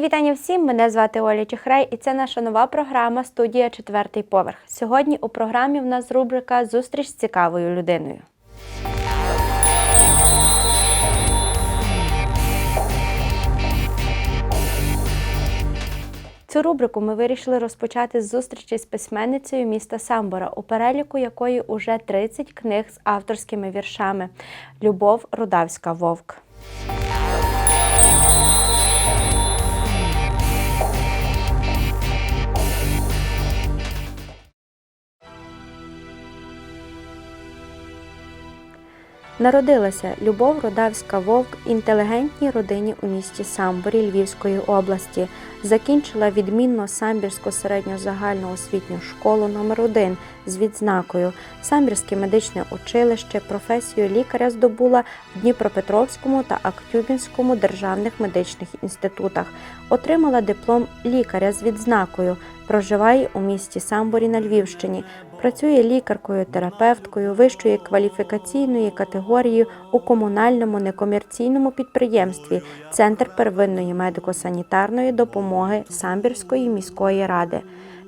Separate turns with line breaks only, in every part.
Вітання всім. Мене звати Оля Чехрей, і це наша нова програма Студія Четвертий поверх. Сьогодні у програмі в нас рубрика Зустріч з цікавою людиною. Цю рубрику ми вирішили розпочати з зустрічі з письменницею міста Самбора, у переліку якої уже 30 книг з авторськими віршами. Любов Рудавська Вовк. Народилася Любов Родавська Вовк інтелігентній родині у місті Самборі Львівської області. Закінчила відмінно Самбірську середньозагальну освітню школу номер 1 з відзнакою. Самбірське медичне училище, професію лікаря здобула в Дніпропетровському та Актюбінському державних медичних інститутах. Отримала диплом лікаря з відзнакою. Проживає у місті Самборі на Львівщині. Працює лікаркою, терапевткою вищої кваліфікаційної категорії у комунальному некомерційному підприємстві Центр первинної медико-санітарної допомоги Самбірської міської ради.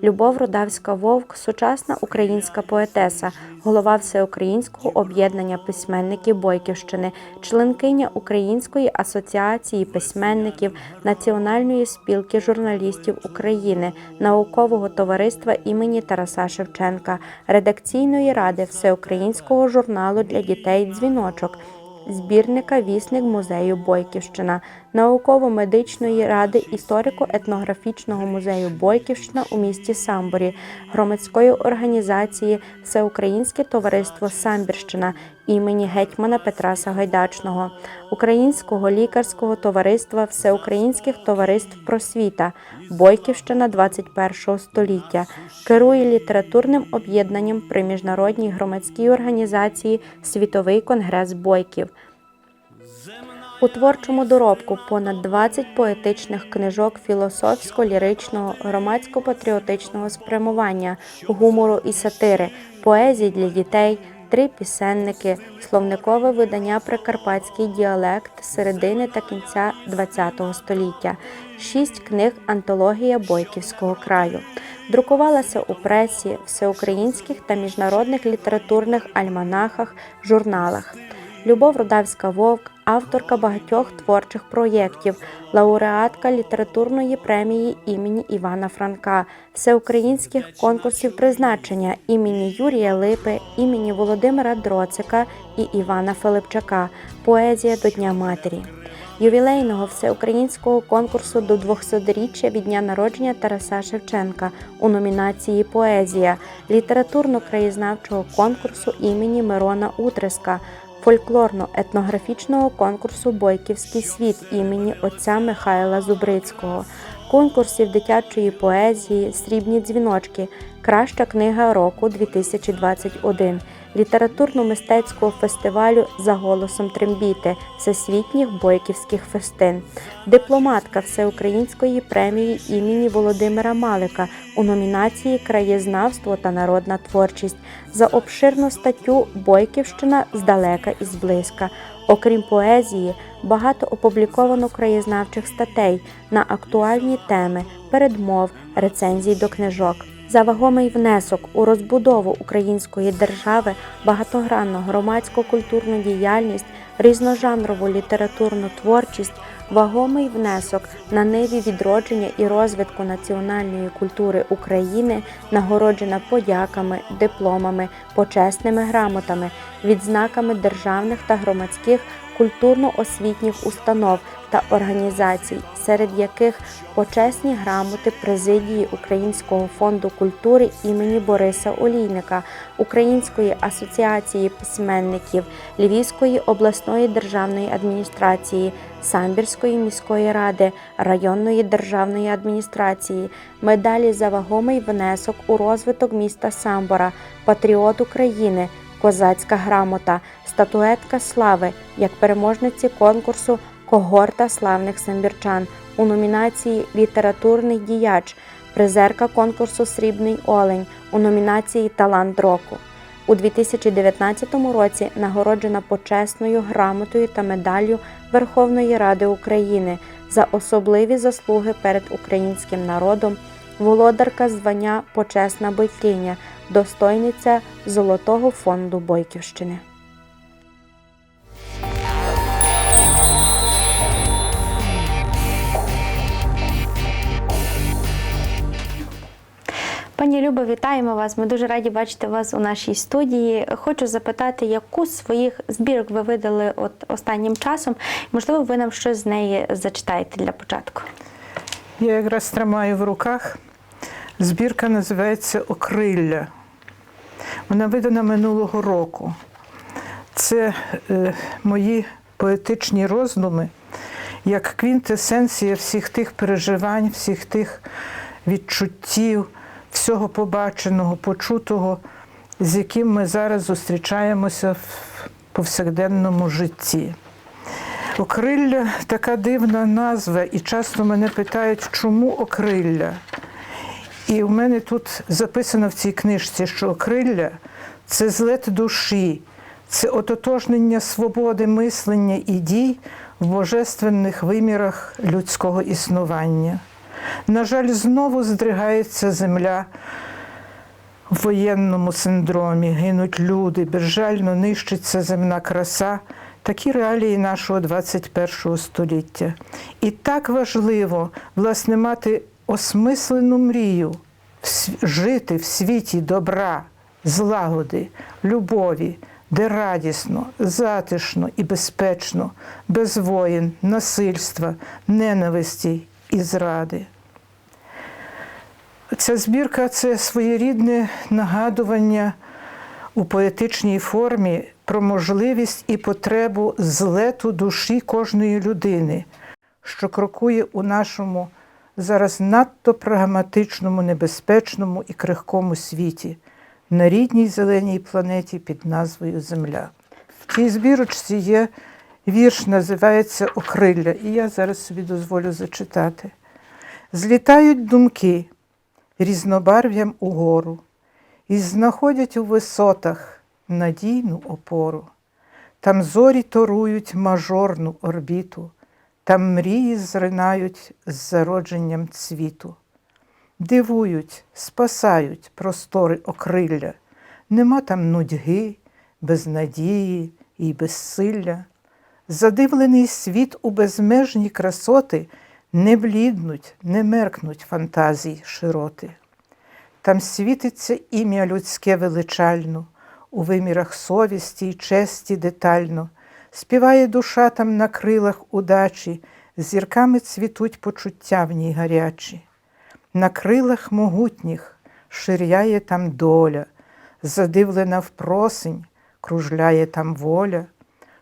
Любов Рудавська Вовк, сучасна українська поетеса, голова Всеукраїнського об'єднання письменників Бойківщини, членкиня Української асоціації письменників, Національної спілки журналістів України, наукового товариства імені Тараса Шевченка, редакційної ради Всеукраїнського журналу для дітей Дзвіночок. Збірника Вісник музею Бойківщина, науково-медичної ради історико-етнографічного музею Бойківщина у місті Самборі, громадської організації Всеукраїнське товариство Самбірщина імені гетьмана Петра Сагайдачного, Українського лікарського товариства Всеукраїнських товариств просвіта, Бойківщина 21 століття, керує літературним об'єднанням при міжнародній громадській організації Світовий конгрес Бойків. У творчому доробку понад 20 поетичних книжок філософсько-ліричного, громадсько-патріотичного спрямування, гумору і сатири, поезії для дітей, три пісенники, словникове видання Прикарпатський діалект середини та кінця ХХ століття, шість книг Антологія Бойківського краю. Друкувалася у пресі, всеукраїнських та міжнародних літературних альманахах, журналах. Любов Рудавська Вовк, авторка багатьох творчих проєктів, лауреатка літературної премії імені Івана Франка, всеукраїнських конкурсів призначення імені Юрія Липи, імені Володимира Дроцика і Івана Филипчака, поезія до Дня Матері. Ювілейного всеукраїнського конкурсу до 200-річчя від дня народження Тараса Шевченка у номінації Поезія, літературно-краєзнавчого конкурсу імені Мирона Утриска, фольклорно-етнографічного конкурсу Бойківський світ імені отця Михайла Зубрицького, конкурсів дитячої поезії, срібні дзвіночки, краща книга року 2021, літературно-мистецького фестивалю за голосом трембіти всесвітніх бойківських фестин, дипломатка Всеукраїнської премії імені Володимира Малика у номінації Краєзнавство та народна творчість за обширну статтю Бойківщина здалека і зблизька. Окрім поезії, багато опубліковано краєзнавчих статей на актуальні теми, передмов, рецензій до книжок. За вагомий внесок у розбудову української держави, багатогранну громадсько-культурну діяльність, різножанрову літературну творчість, вагомий внесок на ниві відродження і розвитку національної культури України, нагороджена подяками, дипломами, почесними грамотами, відзнаками державних та громадських культурно-освітніх установ та організацій, серед яких почесні грамоти президії Українського фонду культури імені Бориса Олійника, Української асоціації письменників, Львівської обласної державної адміністрації, Самбірської міської ради, районної державної адміністрації, медалі за вагомий внесок у розвиток міста Самбора, Патріот України. Козацька грамота, статуетка слави як переможниці конкурсу Когорта славних самбірчан у номінації Літературний діяч, призерка конкурсу Срібний Олень у номінації Талант року. У 2019 році нагороджена почесною грамотою та медаллю Верховної Ради України за особливі заслуги перед українським народом, володарка звання Почесна бойкиня, достойниця Золотого фонду Бойківщини. Пані Любо, вітаємо вас. Ми дуже раді бачити вас у нашій студії. Хочу запитати, яку з своїх збірок ви видали от останнім часом? Можливо, ви нам щось з неї зачитаєте для початку.
Я якраз тримаю в руках. Збірка називається Окрилля. Вона видана минулого року. Це е, мої поетичні роздуми, як квінтесенція всіх тих переживань, всіх тих відчуттів, всього побаченого, почутого, з яким ми зараз зустрічаємося в повсякденному житті. Окрилля така дивна назва, і часто мене питають, чому окрилля? І в мене тут записано в цій книжці, що окрилля це злет душі, це ототожнення свободи мислення і дій в божественних вимірах людського існування. На жаль, знову здригається земля в воєнному синдромі, гинуть люди, безжально нищиться земна краса. Такі реалії нашого 21 століття. І так важливо, власне, мати осмислену мрію, жити в світі добра, злагоди, любові, де радісно, затишно і безпечно, без воїн, насильства, ненависті і зради. Ця збірка це своєрідне нагадування у поетичній формі про можливість і потребу злету душі кожної людини, що крокує у нашому зараз надто прагматичному, небезпечному і крихкому світі, на рідній зеленій планеті під назвою Земля. В цій збірочці є вірш, називається Окрилля, і я зараз собі дозволю зачитати. Злітають думки різнобарв'ям угору і знаходять у висотах надійну опору. Там зорі торують мажорну орбіту, там мрії зринають з зародженням цвіту. Дивують, спасають простори окрилля, нема там нудьги, безнадії і безсилля. Задивлений світ у безмежні красоти не бліднуть, не меркнуть фантазій широти. Там світиться ім'я людське величально, у вимірах совісті й честі детально, співає душа там на крилах удачі, зірками цвітуть почуття в ній гарячі. На крилах могутніх ширяє там доля, задивлена впросень, кружляє там воля,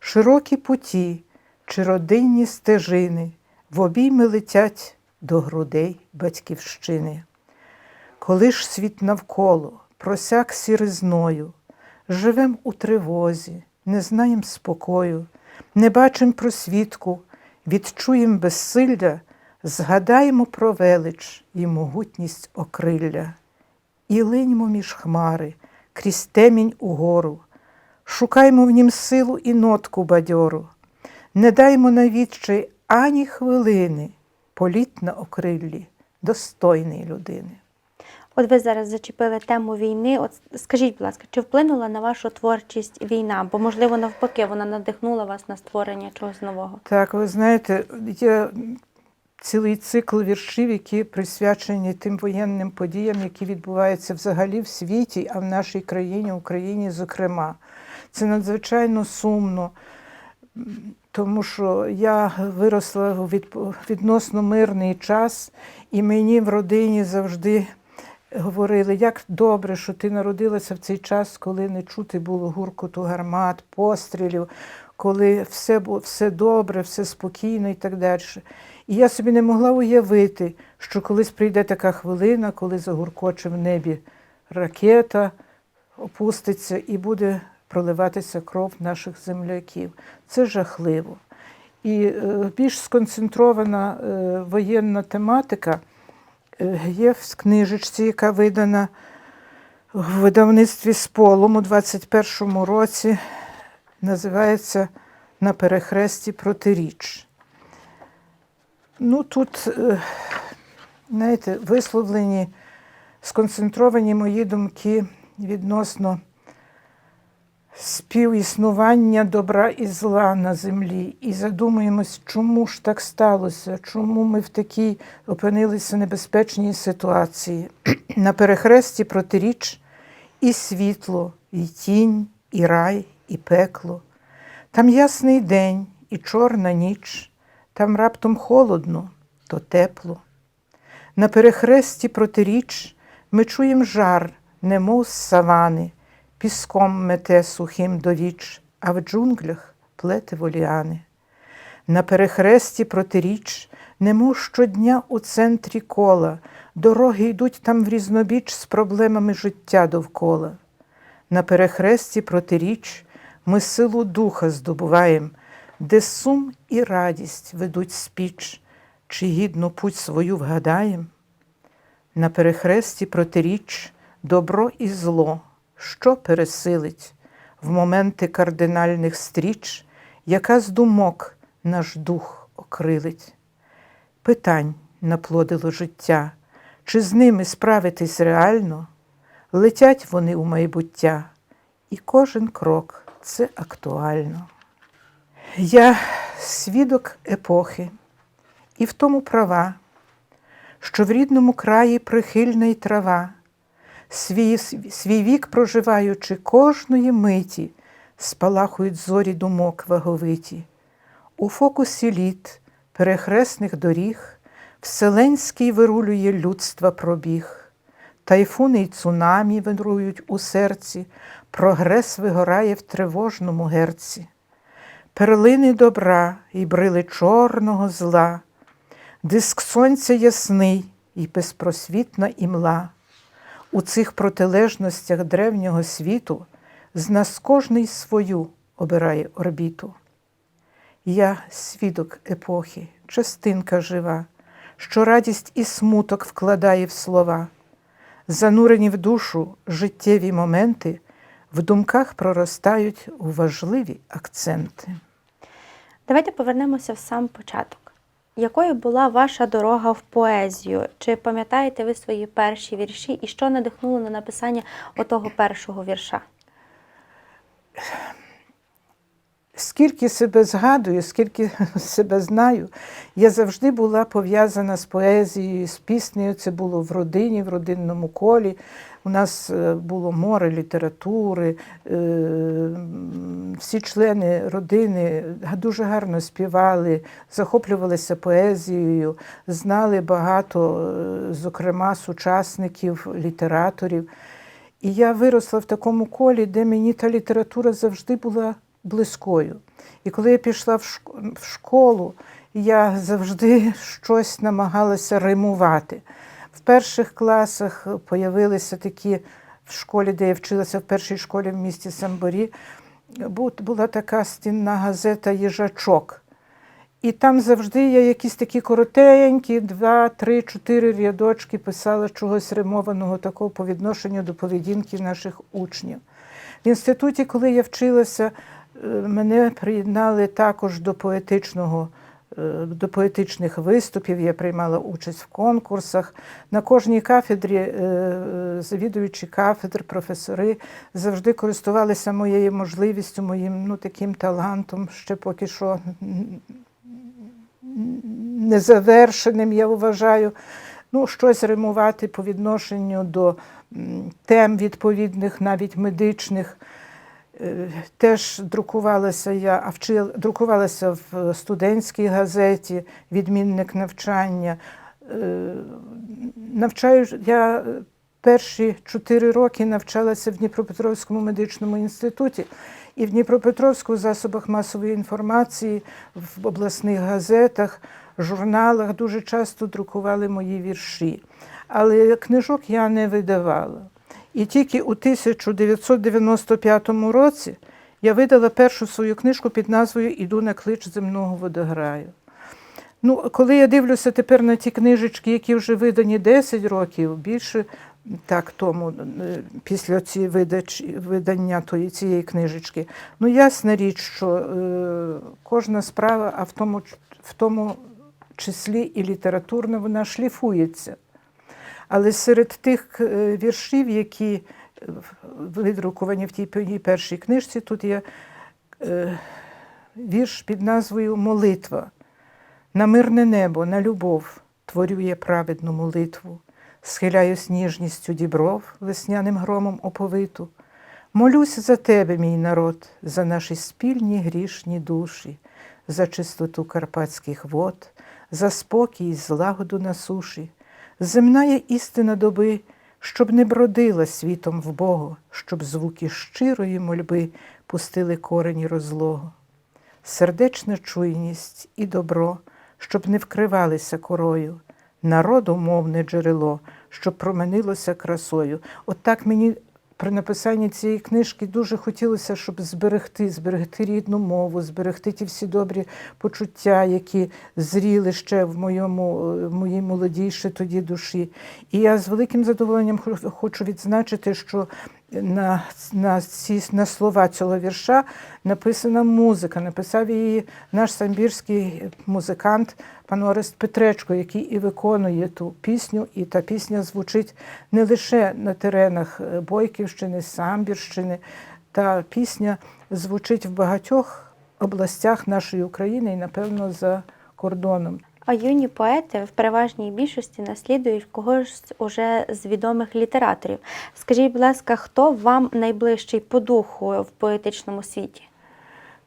широкі путі чи родинні стежини в обійми летять до грудей батьківщини. Коли ж світ навколо просяк сіризною, живем у тривозі, не знаєм спокою, не бачим просвітку, відчуєм безсилля, згадаємо про велич і могутність окрилля. І линьмо між хмари, крізь темінь угору, шукаймо в нім силу і нотку бадьору, не даймо на відчай ані хвилини, політ на окриллі достойної людини.
От ви зараз зачепили тему війни. От скажіть, будь ласка, чи вплинула на вашу творчість війна? Бо, можливо, навпаки, вона надихнула вас на створення чогось нового.
Так, ви знаєте, є цілий цикл віршів, які присвячені тим воєнним подіям, які відбуваються взагалі в світі, а в нашій країні, Україні, зокрема. Це надзвичайно сумно, тому що я виросла у відносно мирний час, і мені в родині завжди говорили, як добре, що ти народилася в цей час, коли не чути було гуркоту гармат, пострілів, коли все було все добре, все спокійно і так далі. І я собі не могла уявити, що колись прийде така хвилина, коли загуркоче в небі ракета, опуститься і буде проливатися кров наших земляків. Це жахливо. І е, більш сконцентрована е, воєнна тематика е, є в книжечці, яка видана в видавництві з у 21-му році називається На перехресті протиріч. Ну, тут, знаєте, висловлені, сконцентровані мої думки відносно співіснування добра і зла на землі. І задумуємось, чому ж так сталося, чому ми в такій опинилися небезпечній ситуації. На перехресті протиріч і світло, і тінь, і рай, і пекло. Там ясний день і чорна ніч, там раптом холодно, то тепло. На перехресті протиріч ми чуєм жар, немов з савани, піском мете сухим до віч, а в джунглях плете воліани. На перехресті протиріч, немов щодня у центрі кола, дороги йдуть там в різнобіч з проблемами життя довкола. На перехресті протиріч ми силу духа здобуваєм, де сум і радість ведуть спіч, чи гідну путь свою вгадаєм. На перехресті протиріч добро і зло, що пересилить в моменти кардинальних стріч, яка з думок наш дух окрилить. Питань наплодило життя, чи з ними справитись реально, летять вони у майбуття, і кожен крок це актуально. Я свідок епохи, і в тому права, що в рідному краї прихильна й трава, свій, свій вік проживаючи кожної миті, спалахують зорі думок ваговиті. У фокусі літ, перехресних доріг, Вселенський вирулює людства пробіг, тайфуни й цунамі вирують у серці, прогрес вигорає в тривожному герці. Перлини добра і брили чорного зла, диск сонця ясний і безпросвітна імла. У цих протилежностях древнього світу з нас кожний свою обирає орбіту. Я свідок епохи, частинка жива, що радість і смуток вкладає в слова. Занурені в душу життєві моменти, в думках проростають у важливі акценти.
Давайте повернемося в сам початок. Якою була ваша дорога в поезію? Чи пам'ятаєте ви свої перші вірші і що надихнуло на написання отого першого вірша?
Скільки себе згадую, скільки себе знаю, я завжди була пов'язана з поезією, з піснею. Це було в родині, в родинному колі. У нас е, було море літератури, е, всі члени родини дуже гарно співали, захоплювалися поезією, знали багато, е, зокрема, сучасників, літераторів. І я виросла в такому колі, де мені та література завжди була близькою. І коли я пішла в школу, я завжди щось намагалася римувати. В перших класах появилися такі в школі, де я вчилася в першій школі в місті Самборі, була така стінна газета Їжачок. І там завжди я якісь такі коротенькі, два, три, чотири рядочки писала чогось римованого такого по відношенню до поведінки наших учнів. В інституті, коли я вчилася, мене приєднали також до поетичного. е, До поетичних виступів я приймала участь в конкурсах. На кожній кафедрі е, завідуючі кафедр, професори завжди користувалися моєю можливістю, моїм ну, таким талантом, ще поки що незавершеним, я вважаю, ну, щось римувати по відношенню до тем відповідних, навіть медичних. Теж друкувалася я, а вчила, друкувалася в студентській газеті Відмінник навчання. Е, Навчаю я перші чотири роки навчалася в Дніпропетровському медичному інституті і в Дніпропетровську в засобах масової інформації, в обласних газетах, журналах дуже часто друкували мої вірші. Але книжок я не видавала. І тільки у 1995 році я видала першу свою книжку під назвою Іду на клич земного водограю. Ну, коли я дивлюся тепер на ті книжечки, які вже видані 10 років, більше так тому е, після цієї видачі, видання тої, цієї книжечки. Ну, ясна річ, що е, кожна справа, а в тому, в тому числі і літературна, вона шліфується. Але серед тих е, віршів, які видруковані в тій пе- першій книжці, тут є е, вірш під назвою Молитва. На мирне небо, на любов творю я праведну молитву, схиляюсь ніжністю дібров, весняним громом оповиту. Молюсь за тебе, мій народ, за наші спільні грішні душі, за чистоту карпатських вод, за спокій і злагоду на суші. Земна істина доби, щоб не бродила світом в Богу, щоб звуки щирої мольби пустили корені розлогу сердечна чуйність і добро, щоб не вкривалися корою, народу мовне джерело, щоб променилося красою. От так мені при написанні цієї книжки дуже хотілося, щоб зберегти, зберегти рідну мову, зберегти ті всі добрі почуття, які зріли ще в моєму, е, в моїй молодій ще тоді душі. І я з великим задоволенням хо- хочу відзначити, що на, на, ці, на слова цього вірша написана музика. Написав її наш самбірський музикант пан Орест Петречко, який і виконує ту пісню, і та пісня звучить не лише на теренах е, Бойківщини, Самбірщини. Та пісня звучить в багатьох областях нашої України і, напевно, за кордоном.
А юні поети в переважній більшості наслідують когось уже з відомих літераторів. Скажіть, будь ласка, хто вам найближчий по духу в поетичному світі?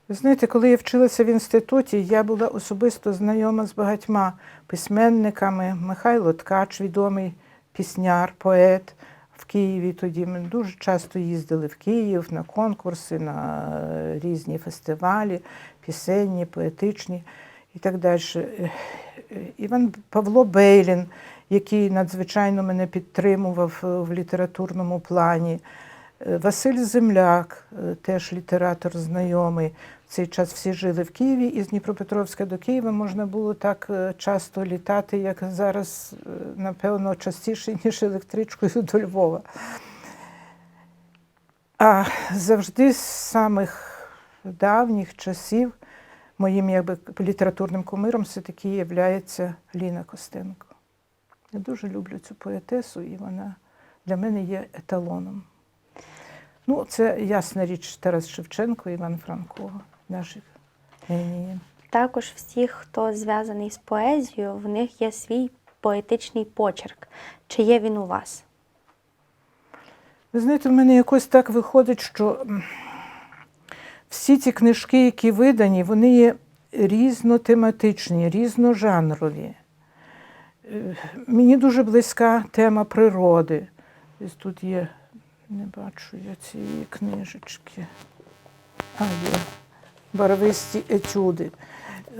Знаєте, коли я вчилася в інституті, я була особисто знайома з багатьма письменниками. Михайло Ткач, відомий пісняр, поет в Києві. Тоді ми дуже часто їздили в Київ на конкурси, на е, різні фестивалі, пісенні, поетичні і так далі. Іван Павло Бейлін, який надзвичайно мене підтримував е, в літературному плані. Е, Василь Земляк, е, теж літератор знайомий. В цей час всі жили в Києві, і з Дніпропетровська до Києва можна було так часто літати, як зараз, напевно, частіше, ніж електричкою до Львова. А завжди з самих давніх часів моїм якби, літературним кумиром все-таки є Ліна Костенко. Я дуже люблю цю поетесу, і вона для мене є еталоном. Ну, це ясна річ Тарас Шевченко, Іван Франко, наших геніїв.
Також всі, хто зв'язаний з поезією, в них є свій поетичний почерк. Чи є він у вас?
Ви знаєте, в мене якось так виходить, що всі ці книжки, які видані, вони є різнотематичні, різножанрові. Е, Мені дуже близька тема природи. Ось тут є, не бачу я цієї книжечки. А, є. Барвисті етюди.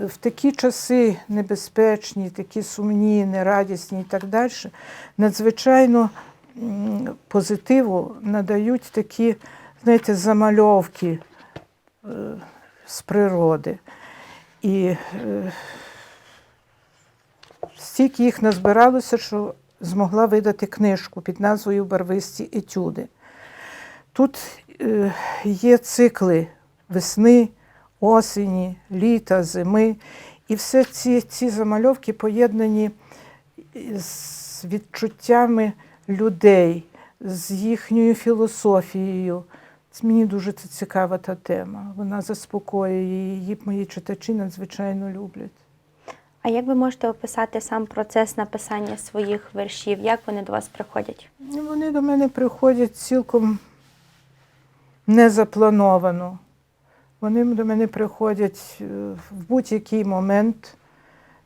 В такі часи небезпечні, такі сумні, нерадісні і так далі, надзвичайно позитиву надають такі, знаєте, замальовки з природи. І е, стільки їх назбиралося, що змогла видати книжку під назвою Барвисті етюди. Тут е, є цикли весни, осені, літа, зими. І все ці, ці замальовки поєднані з відчуттями людей, з їхньою філософією. Мені дуже це цікава та тема. Вона заспокоює її мої читачі надзвичайно люблять.
А як ви можете описати сам процес написання своїх віршів? Як вони до вас приходять?
Вони до мене приходять цілком незаплановано. Вони до мене приходять е, в будь-який момент.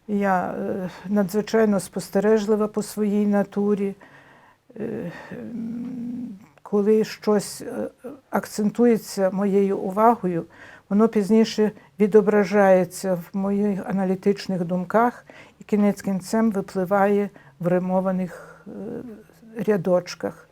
Я е, надзвичайно спостережлива по своїй натурі. Коли щось е, акцентується моєю увагою, воно пізніше відображається в моїх аналітичних думках і кінець кінцем випливає в римованих е, рядочках.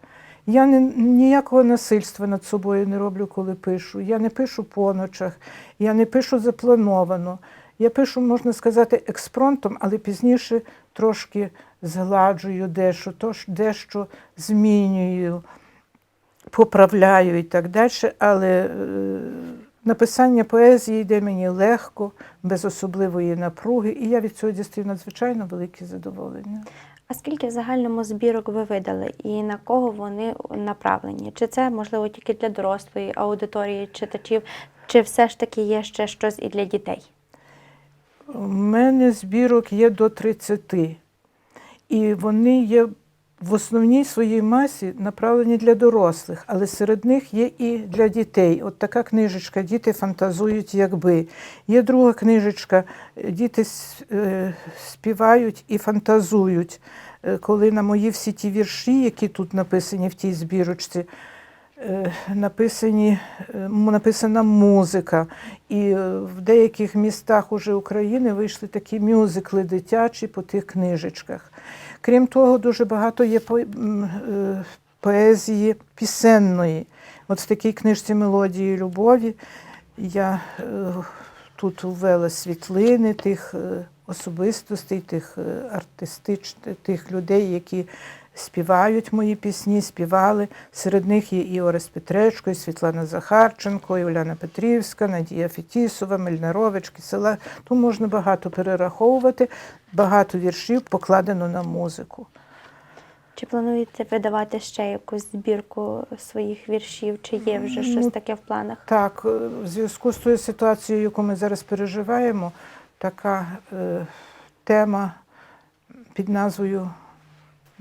Я ніякого насильства над собою не роблю, коли пишу. Я не пишу по ночах, я не пишу заплановано. Я пишу, можна сказати, експронтом, але пізніше трошки згладжую дещо, дещо змінюю, поправляю і так далі. Але е, написання поезії йде мені легко, без особливої напруги, і я від цього дістаю надзвичайно велике задоволення.
А скільки в загальному збірок ви видали і на кого вони направлені? Чи це можливо тільки для дорослої аудиторії читачів, чи все ж таки є ще щось і для дітей?
У мене збірок є до 30. І вони є в основній своїй масі направлені для дорослих, але серед них є і для дітей. От така книжечка Діти фантазують, якби. Є друга книжечка Діти е, співають і фантазують. Е, Коли на мої всі ті вірші, які тут написані в тій збірочці, е, написані, написана музика. І в деяких містах уже України вийшли такі мюзикли дитячі по тих книжечках. Крім того, дуже багато є е, поезії пісенної. От в такій книжці Мелодії любові я е, тут ввела світлини тих е, особистостей, тих артистичних тих людей, які співають мої пісні, співали. Серед них є і Орес Петречко, і Світлана Захарченко, і Оляна Петрівська, Надія Фетісова, Мельнарович, села. Тут можна багато перераховувати, багато віршів покладено на музику.
Чи плануєте видавати ще якусь збірку своїх віршів, чи є вже щось
Ну,
таке в планах?
Так, е, в зв'язку з тою ситуацією, яку ми зараз переживаємо, така е, тема під назвою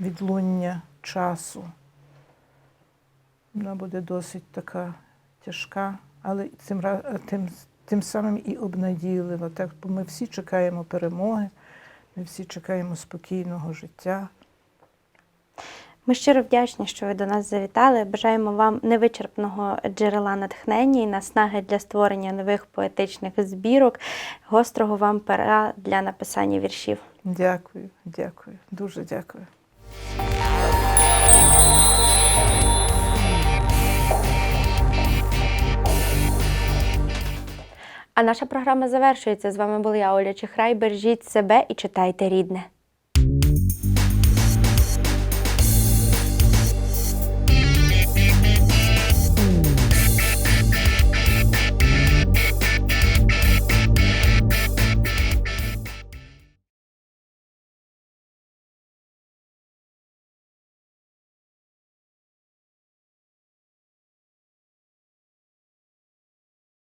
Відлуння часу. Вона буде досить така тяжка, але тим, тим, тим самим і обнадійлива. Так, бо ми всі чекаємо перемоги, ми всі чекаємо спокійного життя.
Ми щиро вдячні, що ви до нас завітали. Бажаємо вам невичерпного джерела натхнення і наснаги для створення нових поетичних збірок, гострого вам пера для написання віршів.
Дякую, дякую, дуже дякую.
А наша програма завершується. З вами була я, Оля Чихрай. Бережіть себе і читайте рідне.